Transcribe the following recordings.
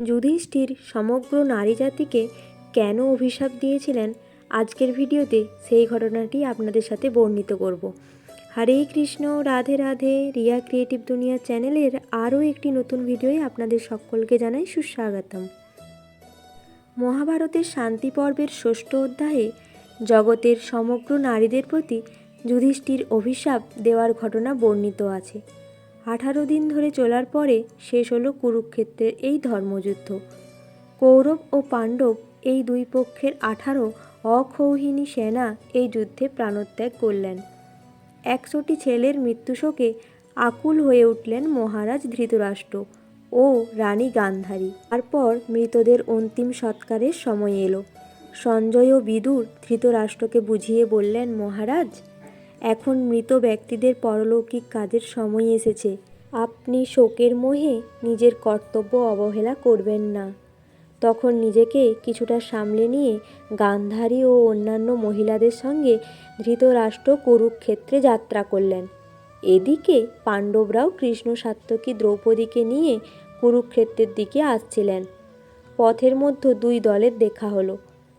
যুধিষ্ঠির সমগ্র নারী জাতিকে কেন অভিশাপ দিয়েছিলেন, আজকের ভিডিওতে সেই ঘটনাটি আপনাদের সাথে বর্ণিত করব। হরে কৃষ্ণ, রাধে রাধে, রিয়া ক্রিয়েটিভ দুনিয়া চ্যানেলের আরও একটি নতুন ভিডিওয়ে আপনাদের সকলকে জানাই সুস্বাগতম। মহাভারতের শান্তি পর্বের ষষ্ঠ অধ্যায়ে জগতের সমগ্র নারীদের প্রতি যুধিষ্ঠির অভিশাপ দেওয়ার ঘটনা বর্ণিত আছে। আঠারো দিন ধরে চলার পরে শেষ হলো কুরুক্ষেত্রের এই ধর্মযুদ্ধ। কৌরব ও পাণ্ডব এই দুই পক্ষের আঠারো অক্ষৌহিনী সেনা এই যুদ্ধে প্রাণত্যাগ করলেন। একশোটি ছেলের মৃত্যুশোকে আকুল হয়ে উঠলেন মহারাজ ধৃতরাষ্ট্র ও রানী গান্ধারী। তারপর মৃতদের অন্তিম সৎকারের সময় এলো। সঞ্জয় ও বিদুর ধৃতরাষ্ট্রকে বুঝিয়ে বললেন, মহারাজ এখন মৃত ব্যক্তিদের পরলৌকিক কাজের সময় এসেছে। আপনি শোকের মোহে নিজের কর্তব্য অবহেলা করবেন না। তখন নিজেকে কিছুটা সামলে নিয়ে গান্ধারী ও অন্যান্য মহিলাদের সঙ্গে ধৃতরাষ্ট্র কুরুক্ষেত্রে যাত্রা করলেন। এদিকে পাণ্ডবরাও কৃষ্ণ সাত্যকী দ্রৌপদীকে নিয়ে কুরুক্ষেত্রের দিকে আসছিলেন। পথের মধ্যে দুই দলের দেখা হলো।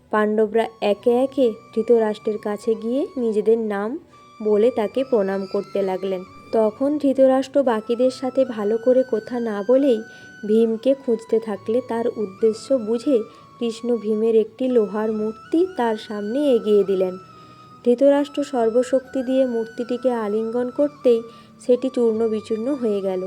পাণ্ডবরা একে একে ধৃতরাষ্ট্রের কাছে গিয়ে নিজেদের নাম বলে তাকে প্রণাম করতে লাগলেন। তখন ধৃতরাষ্ট্র বাকিদের সাথে ভালো করে কথা না বলেই ভীমকে খুঁজতে থাকলে তার উদ্দেশ্য বুঝে কৃষ্ণ ভীমের একটি লোহার মূর্তি তার সামনে এগিয়ে দিলেন। ধৃতরাষ্ট্র সর্বশক্তি দিয়ে মূর্তিটিকে আলিঙ্গন করতেই সেটি চূর্ণ বিচূর্ণ হয়ে গেল।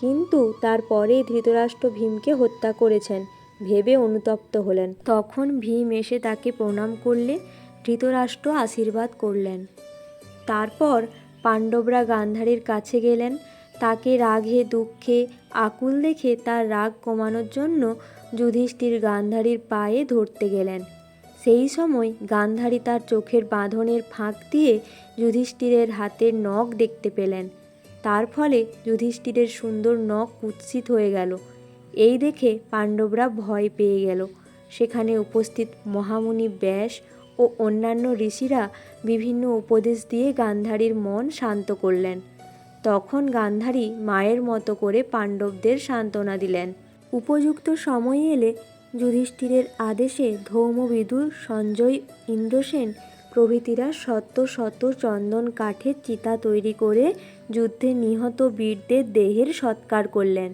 কিন্তু তারপরেই ধৃতরাষ্ট্র ভীমকে হত্যা করেছেন, ভেবে অনুতপ্ত হলেন। তখন ভীম এসে তাকে প্রণাম করলে ধৃতরাষ্ট্র আশীর্বাদ করলেন। তারপর পাণ্ডবরা গান্ধারীর কাছে গেলেন। তাকে রাগে, দুঃখে, আকুল দেখে তার রাগ কমানোর জন্য যুধিষ্ঠির গান্ধারীর পায়ে ধরতে গেলেন। সেই সময় গান্ধারী তার চোখের বাঁধনের ফাঁক দিয়ে যুধিষ্ঠিরের হাতের নখ দেখতে পেলেন। তার ফলে যুধিষ্ঠিরের সুন্দর নখ কুৎসিত হয়ে গেল। এই দেখে পাণ্ডবরা ভয় পেয়ে গেল। সেখানে উপস্থিত মহামুনি ব্যাস ও অন্যান্য ঋষিরা বিভিন্ন উপদেশ দিয়ে গান্ধারীর মন শান্ত করলেন। তখন গান্ধারী মায়ের মতো করে পাণ্ডবদের সান্ত্বনা দিলেন। উপযুক্ত সময় এলে যুধিষ্ঠিরের আদেশে ধৌমবিদুর, সঞ্জয়, ইন্দ্রসেন প্রভৃতিরা শত শত চন্দন কাঠের চিতা তৈরি করে যুদ্ধে নিহত বীরদের দেহের সৎকার করলেন।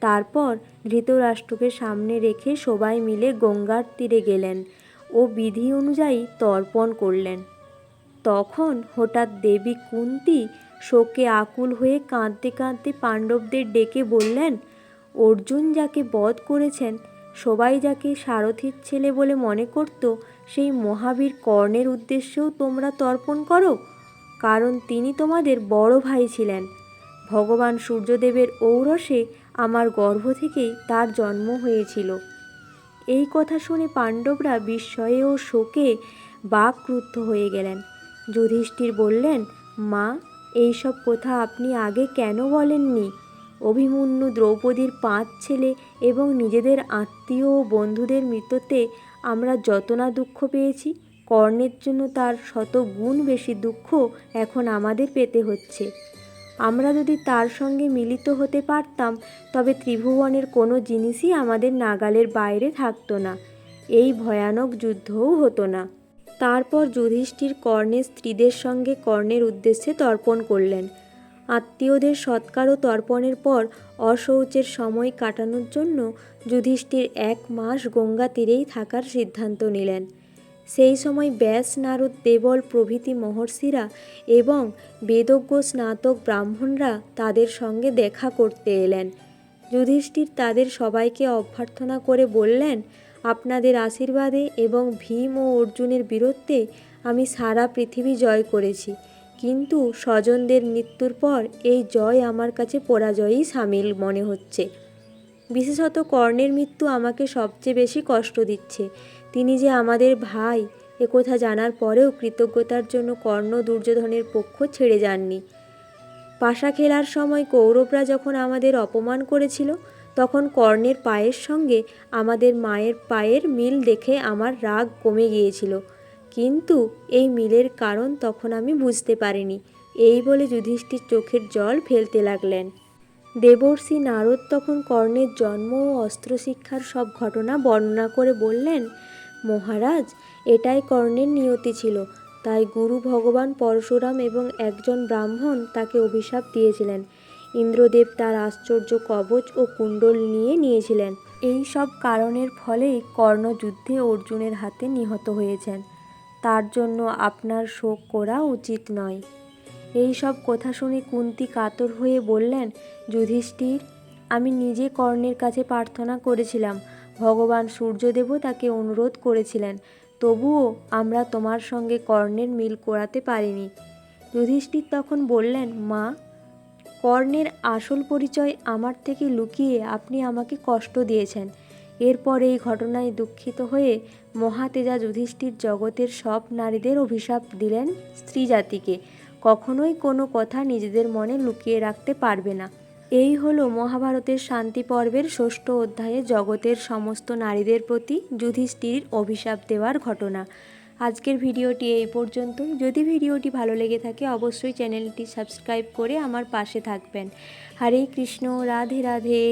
তারপর ধৃতরাষ্ট্রকে সামনে রেখে সবাই মিলে গঙ্গার তীরে গেলেন। ও বিধি অনুযায়ী তর্পণ করলেন। তখন হঠাৎ দেবী কুন্তি শোকে আকুল হয়ে কাঁদতে কাঁদতে পাণ্ডবদের ডেকে বললেন, অর্জুন যাকে বধ করেছেন, সবাই যাকে সারথীর ছেলে বলে মনে করত, সেই মহাবীর কর্ণের উদ্দেশ্যেও তোমরা তর্পণ করো? কারণ তিনি তোমাদের বড় ভাই ছিলেন। ভগবান সূর্যদেবের ঔরসে আমার গর্ভ থেকেই তার জন্ম হয়েছিল। এই কথা শুনে পাণ্ডবরা বিস্ময়ে ও শোকে বাকরুদ্ধ হয়ে গেলেন। যুধিষ্ঠির বললেন, মা, এইসব কথা আপনি আগে কেন বলেননি? অভিমন্যু দ্রৌপদীর পাঁচ ছেলে এবং নিজেদের আত্মীয় ও বন্ধুদের মৃত্যুতে আমরা যত না দুঃখ পেয়েছি, কর্ণের জন্য তার শত গুণ বেশি দুঃখ এখন আমাদের পেতে হচ্ছে। আমরা যদি তার সঙ্গে মিলিত হতে পারতাম, তবে ত্রিভুবনের কোনো জিনিসই আমাদের নাগালের বাইরে থাকতো না। এই ভয়ানক যুদ্ধও হতো না। তারপর যুধিষ্ঠির কর্ণের স্ত্রীদের সঙ্গে কর্ণের উদ্দেশ্যে তর্পণ করলেন। আত্মীয়দের সৎকার ও তর্পণের পর অশৌচের সময় কাটানোর জন্য যুধিষ্ঠির এক মাস গঙ্গা তীরেই থাকার সিদ্ধান্ত নিলেন। সেই সময় ব্যাস নারদ দেবল প্রভৃতি মহর্ষিরা এবং বেদজ্ঞ স্নাতক ব্রাহ্মণরা তাদের সঙ্গে দেখা করতে এলেন। যুধিষ্ঠির তাদের সবাইকে অভ্যর্থনা করে বললেন, আপনাদের আশীর্বাদে এবং ভীম ও অর্জুনের বীরত্বে আমি সারা পৃথিবী জয় করেছি। কিন্তু স্বজনদের মৃত্যুর পর এই জয় আমার কাছে পরাজয়ই সামিল মনে হচ্ছে। বিশেষত কর্ণের মৃত্যু আমাকে সবচেয়ে বেশি কষ্ট দিচ্ছে। তিনি যে আমাদের ভাই একথা জানার পরেও কৃতজ্ঞতার জন্য কর্ণ দুর্যোধনের পক্ষ ছেড়ে যাননি। পাশা খেলার সময় কৌরবরা যখন আমাদের অপমান করেছিল, তখন কর্ণের পায়ের সঙ্গে আমাদের মায়ের পায়ের মিল দেখে আমার রাগ কমে গিয়েছিল। কিন্তু এই মিলের কারণ তখন আমি বুঝতে পারিনি। এই বলে যুধিষ্ঠির চোখের জল ফেলতে লাগলেন। দেবর্ষি নারদ তখন কর্ণের জন্ম ও অস্ত্রশিক্ষার সব ঘটনা বর্ণনা করে বললেন, মহারাজ, এটাই কর্ণের নিয়তি ছিল। তাই গুরু ভগবান পরশুরাম এবং একজন ব্রাহ্মণ তাকে অভিশাপ দিয়েছিলেন। ইন্দ্রদেব তার আশ্চর্য কবচ ও কুণ্ডল নিয়ে নিয়েছিলেন। এই সব কারণের ফলেই কর্ণ যুদ্ধে অর্জুনের হাতে নিহত হয়েছেন। তার জন্য আপনার শোক করা উচিত নয়। এই সব কথা শুনে কুন্তি কাতর হয়ে বললেন, যুধিষ্ঠির, আমি নিজে কর্ণের কাছে প্রার্থনা করেছিলাম। ভগবান সূর্যদেবও তাকে অনুরোধ করেছিলেন। তবুও আমরা তোমার সঙ্গে কর্ণের মিল করাতে পারিনি। যুধিষ্ঠির তখন বললেন, মা, কর্ণের আসল পরিচয় আমার থেকে লুকিয়ে আপনি আমাকে কষ্ট দিয়েছেন। এরপর এই ঘটনায় দুঃখিত হয়ে মহাতেজা যুধিষ্ঠির জগতের সব নারীদের অভিশাপ দিলেন স্ত্রী জাতিকে কখনোই কোনো কথা নিজেদের মনে লুকিয়ে রাখতে পারবে না। এই হলো মহাভারতের শান্তি পর্বের ষষ্ঠ অধ্যায়ে জগতের সমস্ত নারীদের প্রতি যুধিষ্ঠির অভিশাপ দেওয়ার ঘটনা। আজকের ভিডিওটি এই পর্যন্ত যদি ভিডিওটি ভালো লেগে থাকে, অবশ্যই চ্যানেলটি সাবস্ক্রাইব করে আমার পাশে থাকবেন। হরে কৃষ্ণ, রাধে রাধে।